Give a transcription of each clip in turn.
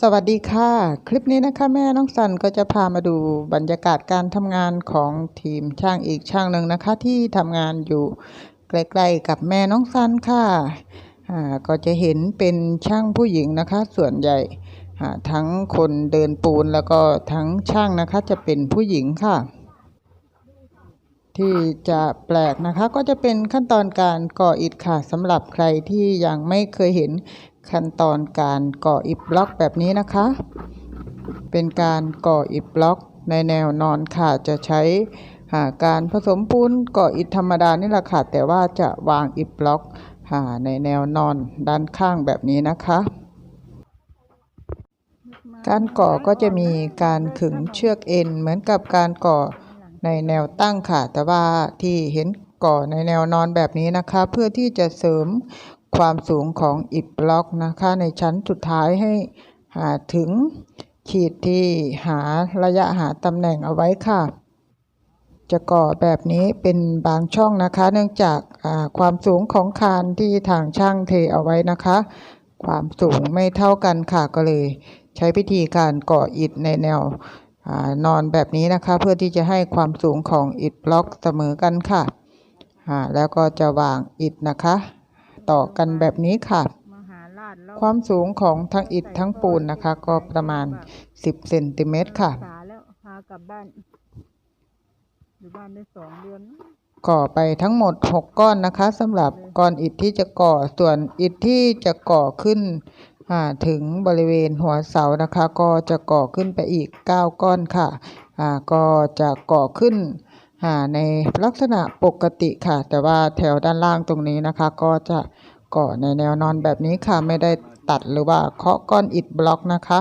สวัสดีค่ะ คลิปนี้นะคะแม่น้องสันก็จะพามาดูบรรยากาศการทำงานของทีมช่างอีกช่างหนึ่งนะคะ ที่ทำงานอยู่ใกล้ๆกับแม่น้องสันค่ะอ่าก็จะเห็นเป็นช่างผู้หญิงนะคะ ส่วนใหญ่ทั้งคนเดินปูนแล้วก็ทั้งช่างนะคะจะเป็นผู้หญิงค่ะ ที่จะแปลกนะคะก็จะเป็นขั้นตอนการก่ออิฐค่ะสำหรับใครที่ยังไม่เคยเห็น ขั้นตอนการก่ออิฐบล็อกแบบนี้นะคะ เป็นการก่ออิฐบล็อกในแนวนอนค่ะจะใช้การผสมปูนก่ออิฐธรรมดานี่แหละค่ะแต่ว่าจะวางอิฐบล็อกอ่าในแนวนอนด้านข้างแบบนี้นะคะ การก่อก็จะมีการขึงเชือกเอ็นเหมือนกับการก่อในแนวตั้งค่ะ แต่ว่าที่เห็นก่อในแนวนอนแบบนี้นะคะ เพื่อที่จะเสริม ความสูงของอิฐบล็อกนะคะในชั้นสุดท้ายให้หาถึงขีดที่หาระยะหาตำแหน่งเอาไว้ค่ะ จะก่อแบบนี้เป็นบางช่องนะคะ เนื่องจากความสูงของคานที่ทางช่างเทเอาไว้นะคะ ความสูงไม่เท่ากันค่ะก็เลย ใช้วิธีการก่ออิฐในแนวอนอนแบบนี้นะคะ เพื่อที่จะให้ความสูงของอิฐบล็อกเสมอกันค่ะแล้วก็จะวางอิฐนะคะ ต่อกันแบบนี้ค่ะมหาราชแล้วความสูงของทั้งอิฐทั้งปูนนะคะ ก็ประมาณ 10เซนติเมตรค่ะษาแล้วพากลับบ้านอยู่บ้านได้สองเดือนมั้งก่อไปทั้งหมด 6 ก้อนนะคะสำหรับก้อนอิฐที่จะก่อส่วนอิฐที่จะก่อขึ้นอ่าถึงบริเวณหัวเสานะคะ ก็จะก่อขึ้นไปอีก 9 ก้อนค่ะอ่าก็จะก่อขึ้นอ่า ในลักษณะปกติค่ะ แต่ว่าแถวด้านล่างตรงนี้นะคะ ก็จะก่อในแนวนอนแบบนี้ค่ะ ไม่ได้ตัดหรือว่าเคาะก้อนอิฐบล็อกนะคะ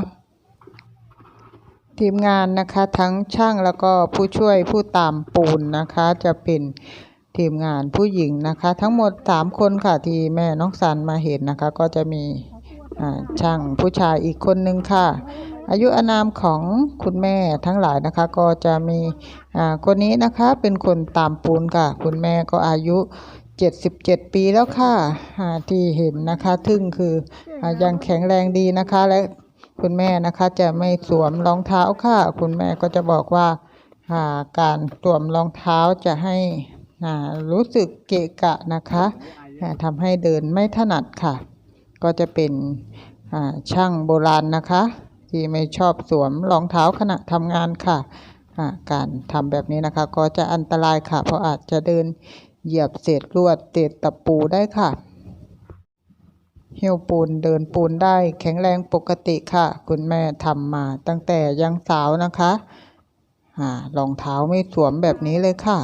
ทีมงานนะคะทั้งช่างแล้วก็ผู้ช่วยผู้ตามปูนนะคะ จะเป็นทีมงานผู้หญิงนะคะ ทั้งหมด 3 คนค่ะที่แม่น้องสันมาเห็นนะคะ ก็จะมีช่างผู้ชายอีกคนนึงค่ะ อายุอานามของคุณแม่ทั้งหลายนะคะ ก็จะมีอ่าคนนี้นะคะเป็นคนตามปูนค่ะ คุณแม่ก็อายุ 77 ปีแล้วค่ะที่เห็นนะคะทึ่งคืออยังแข็งแรงดีนะคะ และคุณแม่นะคะจะไม่สวมรองเท้าค่ะ คุณแม่ก็จะบอกว่าการสวมรองเท้าจะให้อ่ารู้สึกเกะกะนะคะทำให้เดินไม่ถนัดค่ะ ก็จะเป็นช่างโบราณนะคะ ที่ไม่ชอบสวมรองเท้าขณะทำงานค่ะ การทำแบบนี้นะคะ ก็จะอันตรายค่ะ เพราะอาจจะเดินเหยียบเศษลวดเศษตะปูได้ค่ะเหิ้วปูนเดินปูนได้แข็งแรงปกติค่ะ คุณแม่ทำมาตั้งแต่ยังสาวนะคะรองเท้าไม่สวมแบบนี้เลยค่ะ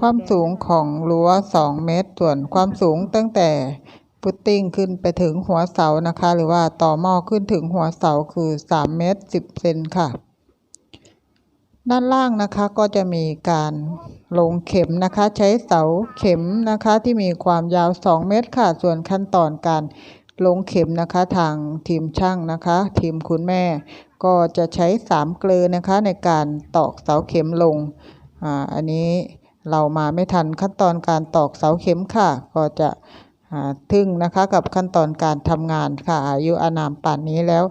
ความสูงของรั้ว 2 เมตร ส่วนความสูงตั้งแต่ ฟุตติ้งขึ้นไปถึงหัวเสานะคะ หรือว่าต่อหม้อขึ้นถึงหัวเสาคือ 3 เมตร 10 เซนค่ะ ด้านล่างนะคะก็จะมีการลงเข็มนะคะ ใช้เสาเข็มนะคะที่มีความยาว 2 เมตรค่ะ ส่วนขั้นตอนการลงเข็มนะคะทางทีมช่างนะคะ ทีมคุณแม่ ก็จะใช้สามเกลือนะคะในการตอกเสาเข็มลงอ่าอันนี้เรามาไม่ทันขั้นตอนการตอกเสาเข็มค่ะ ก็จะ ทึ่งนะคะกับขั้นตอนการทำงานค่ะอายุอานามป่านนี้แล้ว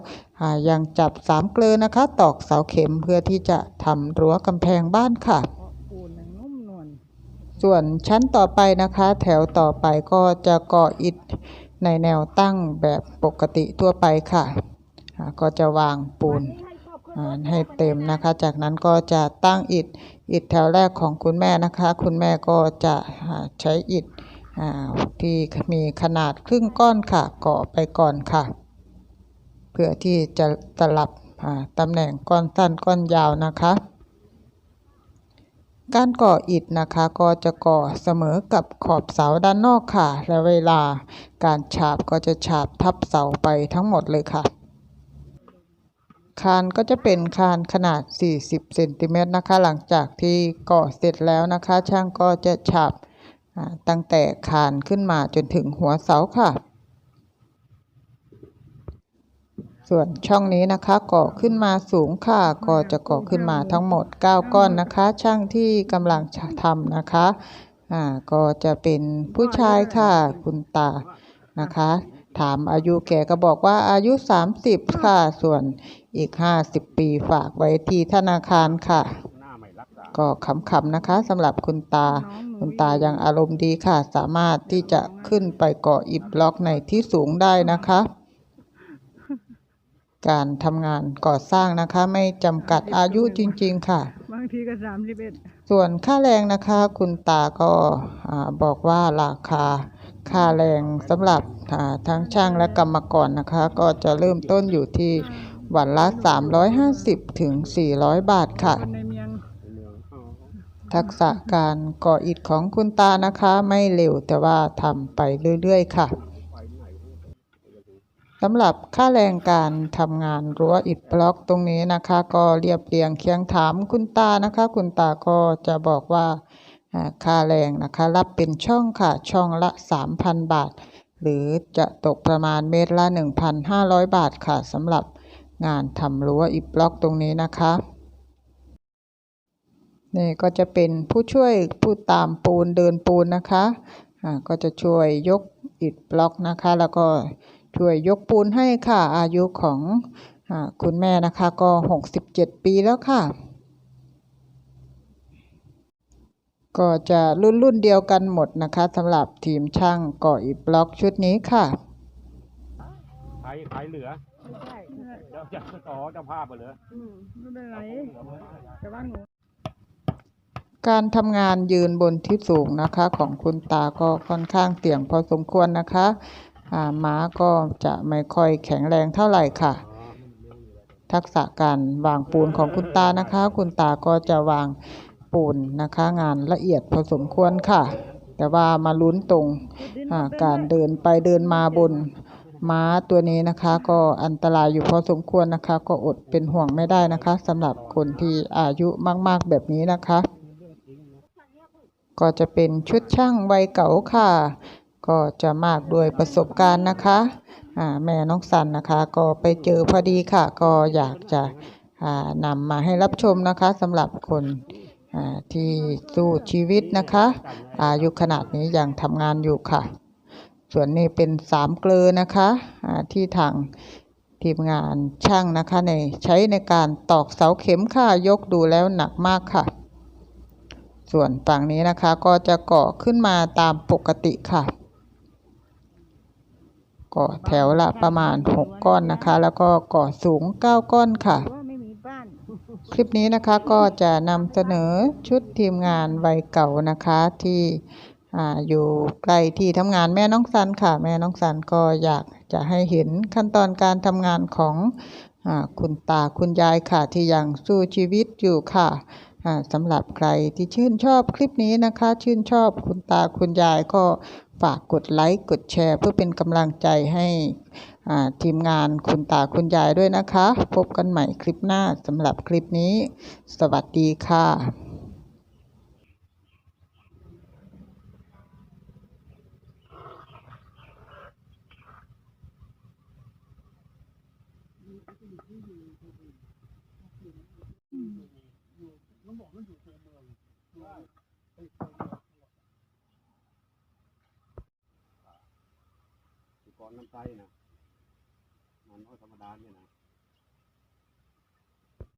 ยังจับสามเกลือนะคะ ตอกเสาเข็มเพื่อที่จะทำรั้วกำแพงบ้านค่ะส่วนชั้นต่อไปนะคะ แถวต่อไปก็จะก่ออิฐในแนวตั้งแบบปกติทั่วไปค่ะ ก็จะวางปูนให้เต็มนะคะ จากนั้นก็จะตั้งอิฐอิฐแถวแรกของคุณแม่นะคะ คุณแม่ก็จะใช้อิฐ ที่มีขนาดครึ่งก้อนค่ะก่อไปก่อนค่ะ เพื่อที่จะสลับตำแหน่งก้อนสั้นก้อนยาวนะคะ การก่ออิฐนะคะก็จะก่อเสมอกับขอบเสาด้านนอกค่ะ และเวลาการฉาบก็จะฉาบทับเสาไปทั้งหมดเลยค่ะ คานก็จะเป็นคานขนาด 40เซนติเมตรนะคะ หลังจากที่ก่อเสร็จแล้วนะคะ ช่างก็จะฉาบ ตั้งแต่คานขึ้นมาจนถึงหัวเสาค่ะ ส่วนช่องนี้นะคะก่อขึ้นมาสูงค่ะก็จะก่อขึ้นมาทั้งหมด 9 ก้อนนะคะ ช่างที่กำลังทำนะคะอ่าก็จะเป็นผู้ชายค่ะคุณตานะคะ ถามอายุแกก็บอกว่าอายุสามสิบค่ะ ส่วนอีกห้าสิบปีฝากไว้ที่ธนาคารค่ะ กษาก็ขำๆนะคะสำหรับคุณตา คุณตายังอารมณ์ดีค่ะ สามารถที่จะขึ้นไปเกาะอิฐบล็อกในที่สูงได้นะคะ การทำงานก่อสร้างนะคะ ไม่จำกัดอายุจริง ๆ ค่ะบางทีก็สามสิบเอ็ดส่วนค่าแรงนะคะ คุณตาก็อ่าบอกว่าราคาค่าแรงสำหรับอ่าทั้งช่างและกรรมกรนะคะ ก็จะเริ่มต้นอยู่ที่วันละ 350 ถึง 400 บาทค่ะ ทักษะการก่ออิฐของคุณตานะคะ ไม่เร็วแต่ว่าทำไปเรื่อยๆค่ะสำหรับค่าแรงการทำงานรั้วอิฐบล็อกตรงนี้นะคะ ก็เรียบเรียงเคียงถามคุณตานะคะ คุณตาก็จะบอกว่าค่าแรงนะคะ รับเป็นช่องค่ะช่องละ 3,000 บาท หรือจะตกประมาณเมตรละ 1,500 บาทค่ะสำหรับงานทำรั้วอิฐบล็อกตรงนี้นะคะ นี่ก็จะเป็นผู้ช่วยผู้ตามปูนเดินปูนนะคะอ่าก็จะช่วยยกอิฐบล็อกนะคะ แล้วก็ช่วยยกปูนให้ค่ะ อายุของอาคุณแม่นะคะก็ 67 ปีแล้วค่ะ ก็จะรุ่นรุ่นเดียวกันหมดนะคะสำหรับทีมช่างก่ออิฐบล็อกชุดนี้ค่ะใครใครเหลือไม่ใช่เดี๋ยวจะต่อเจ้าภาพไปเหลืออืมไม่เป็นไรแต่ว่าหนู การทำงานยืนบนที่สูงนะคะของคุณตาก็ค่อนข้างเสี่ยงพอสมควรนะคะม้าก็จะไม่ค่อยแข็งแรงเท่าไหร่ค่ะ ทักษะการวางปูนของคุณตานะคะ คุณตาก็จะวางปูนนะคะงานละเอียดพอสมควรค่ะ แต่ว่ามาลุ้นตรงการเดินไปเดินมาบนม้าตัวนี้นะคะก็อันตรายอยู่พอสมควรนะคะ ก็อดเป็นห่วงไม่ได้นะคะสำหรับคนที่อายุมาก ๆ แบบนี้นะคะ ก็จะเป็นชุดช่างวัยเก่าค่ะ ก็จะมากด้วยประสบการณ์นะคะแม่น้องสันนะคะก็ไปเจอพอดีค่ะ ก็อยากจะนำมาให้รับชมนะคะสำหรับคนที่สู้ชีวิตนะคะอายุขนาดนี้ยังทำงานอยู่ค่ะ ส่วนนี้เป็นสามเกลือนะคะที่ทางทีมงานช่างนะคะในใช้ในการตอกเสาเข็มค่ะยกดูแล้วหนักมากค่ะ ส่วนฝั่งนี้นะคะก็จะเก่อขึ้นมาตามปกติค่ะก่อแถวละประมาณ 6 ก้อนนะคะ แล้วก็ก่อสูง 9 ก้อนค่ะ คลิปนี้นะคะก็จะนำเสนอชุดทีมงานวัยเก่านะคะที่ออยู่ใกล้ที่ทำงานแม่น้องสันค่ะ แม่น้องสันก็อยากจะให้เห็นขั้นตอนการทำงานของอคุณตาคุณยายค่ะที่ยังสู้ชีวิตอยู่ค่ะ สำหรับใครที่ชื่นชอบคลิปนี้นะคะ ชื่นชอบคุณตาคุณยายก็ฝากกดไลค์กดแชร์ เพื่อเป็นกำลังใจให้ทีมงานคุณตาคุณยายด้วยนะคะ พบกันใหม่คลิปหน้าสำหรับคลิปนี้ สวัสดีค่ะ กันน้ำใจนะมันก็ธรรมดาเนี่ยนะ